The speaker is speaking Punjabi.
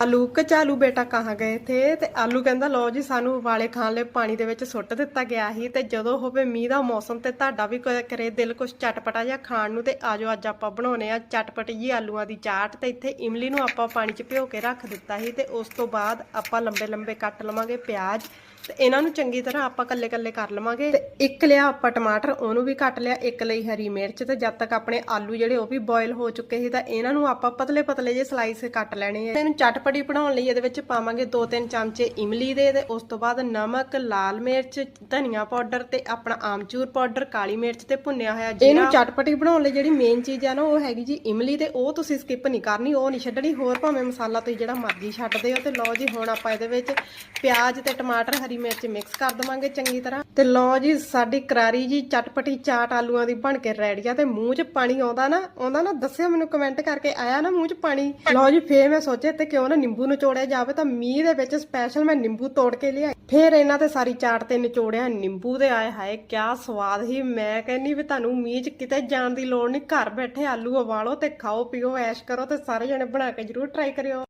ਆਲੂ ਕਚਾਲੂ ਬੇਟਾ ਕਹਾਂ ਗਏ ਥੇ? ਤੇ ਆਲੂ ਕਹਿੰਦਾ, ਲਓ ਜੀ, ਸਾਨੂੰ ਉਬਾਲੇ ਖਾਣ ਲਈ ਪਾਣੀ ਦੇ ਵਿੱਚ ਸੁੱਟ ਦਿੱਤਾ ਗਿਆ ਸੀ ਤੇ ਜਦੋਂ ਹੋਵੇ ਮੀਂਹ ਦਾ ਮੌਸਮ ਤੇ ਤੁਹਾਡਾ ਵੀ ਕੋਈ ਕਰੇ ਦਿਲ ਕੁਛ ਚਟਪਟਾ ਜਿਹਾ ਖਾਣ ਨੂੰ ਤੇ ਆਜੋ ਅੱਜ ਆਪਾਂ ਬਣਾਉਨੇ ਆ ਚਟਪਟੀ ਜੀ ਆਲੂਆਂ ਦੀ ਚਾਟ ਤੇ ਇੱਥੇ ਇਮਲੀ ਨੂੰ ਆਪਾਂ ਪਾਣੀ 'ਚ ਭਿਓ ਕੇ ਰੱਖ ਦਿੱਤਾ ਸੀ ਤੇ ਉਸ ਤੋਂ ਬਾਅਦ ਆਪਾਂ ਲੰਬੇ ਲੰਬੇ ਕੱਟ ਲਵਾਂਗੇ ਪਿਆਜ਼ ਤੇ ਇਹਨਾਂ ਨੂੰ ਚੰਗੀ ਤਰ੍ਹਾਂ ਆਪਾਂ ਕੱਲੇ ਕੱਲੇ ਕਰ ਲਵਾਂਗੇ। ਤੇ ਇੱਕ ਲਿਆ ਆਪਾਂ ਟਮਾਟਰ, ਉਹਨੂੰ ਵੀ ਕੱਟ ਲਿਆ, ਇੱਕ ਲਈ ਹਰੀ ਮਿਰਚ ਤੇ ਜਦ ਤੱਕ ਆਪਣੇ ਆਲੂ ਜਿਹੜੇ ਉਹ ਵੀ ਬੋਇਲ ਹੋ ਚੁੱਕੇ ਸੀ ਤਾਂ ਇਹਨਾਂ ਨੂੰ ਆਪਾਂ ਪਤਲੇ ਪਤਲੇ ਜੇ ਸਲਾਈਸ ਕੱਟ ਲੈਣੇ ਆ। ਇਹਨੂੰ ਚਟਪਟੀ ਬਣਾਉਣ ਲਈ ਇਹਦੇ ਵਿੱਚ ਪਾਵਾਂਗੇ 2-3 ਚਮਚੇ ਇਮਲੀ ਦੇ ਤੇ ਉਸ ਤੋਂ ਬਾਅਦ ਨਮਕ, ਲਾਲ ਮਿਰਚ, ਧਨੀਆ ਪਾਊਡਰ ਤੇ ਆਪਣਾ ਆਮਚੂਰ ਪਾਊਡਰ, ਕਾਲੀ ਮਿਰਚ ਤੇ ਭੁੰਨਿਆ ਹੋਇਆ ਜੀਰਾ। ਇਹਨੂੰ ਚਟਪਟੀ ਬਣਾਉਣ ਲਈ ਜਿਹੜੀ ਮੇਨ ਚੀਜ਼ ਆ ਨਾ ਉਹ ਹੈਗੀ ਜੀ ਇਮਲੀ ਤੇ ਉਹ ਤੁਸੀਂ ਸਕਿਪ ਨਹੀਂ ਕਰਨੀ, ਉਹ ਨਹੀਂ ਛੱਡਣੀ। ਹੋਰ ਭਾਵੇਂ ਮਸਾਲਾ ਤੁਸੀਂ ਜਿਹੜਾ ਮਰਜ਼ੀ ਛੱਡਦੇ ਹੋ ਤੇ ਲਓ ਜੀ, ਹੁਣ ਆਪਾਂ ਇਹਦੇ ਵਿੱਚ ਪਿਆਜ਼ ਤੇ ਟਮਾਟਰ, ਹਰੀ ਮਿਰਚ ਮਿਕਸ ਕਰ ਦਵਾਂਗੇ ਚੰਗੀ ਤਰ੍ਹਾਂ। ਤੇ ਲਓ ਜੀ, ਸਾਡੀ ਕਰਾਰੀ ਜੀ ਚਟਪਟੀ ਚਾਟ ਆਲੂਆਂ ਦੀ ਬਣ ਕੇ ਰੈਡੀ ਆ ਤੇ ਮੂੰਹ 'ਚ ਪਾਣੀ ਆਉਂਦਾ ਨਾ ਆਉਂਦਾ ਨਾ, ਦੱਸਿਓ ਮੈਨੂੰ ਕਮੈਂਟ ਕਰਕੇ, ਆਇਆ ਨਾ ਮੂੰਹ 'ਚ ਪਾਣੀ? ਲਓ ਜੀ, ਫੇਰ ਮੈਂ ਸੋਚਿਆ ਤੇ ਕਿਉਂ ਨਾ ਨਿੰਬੂ ਨਿਚੋੜਿਆ ਜਾਵੇ, ਤਾਂ ਮੀਂਹ ਦੇ ਵਿੱਚ ਸਪੈਸ਼ਲ ਮੈਂ ਨਿੰਬੂ ਤੋੜ ਕੇ ਲਿਆ ਫੇਰ ਇਹਨਾਂ ਤੇ ਸਾਰੀ ਚਾਟ ਤੇ ਨਿਚੋੜਿਆ, ਨਿੰਬੂ ਦੇ ਆਏ ਹਾਏ, ਕਿਆ ਸਵਾਦ ਹੀ ਮੈਂ ਕਹਿੰਨੀ ਵੀ ਤੁਹਾਨੂੰ ਮੀਂਹ 'ਚ ਕਿਤੇ ਜਾਣ ਦੀ ਲੋੜ ਨਹੀਂ ਘਰ ਬੈਠੇ ਆਲੂ ਉਬਾਲੋ ਤੇ ਖਾਓ, ਪੀਓ, ਐਸ਼ ਕਰੋ ਤੇ ਸਾਰੇ ਜਣੇ ਬਣਾ ਕੇ ਜਰੂਰ ਟਰਾਈ ਕਰਿਓ।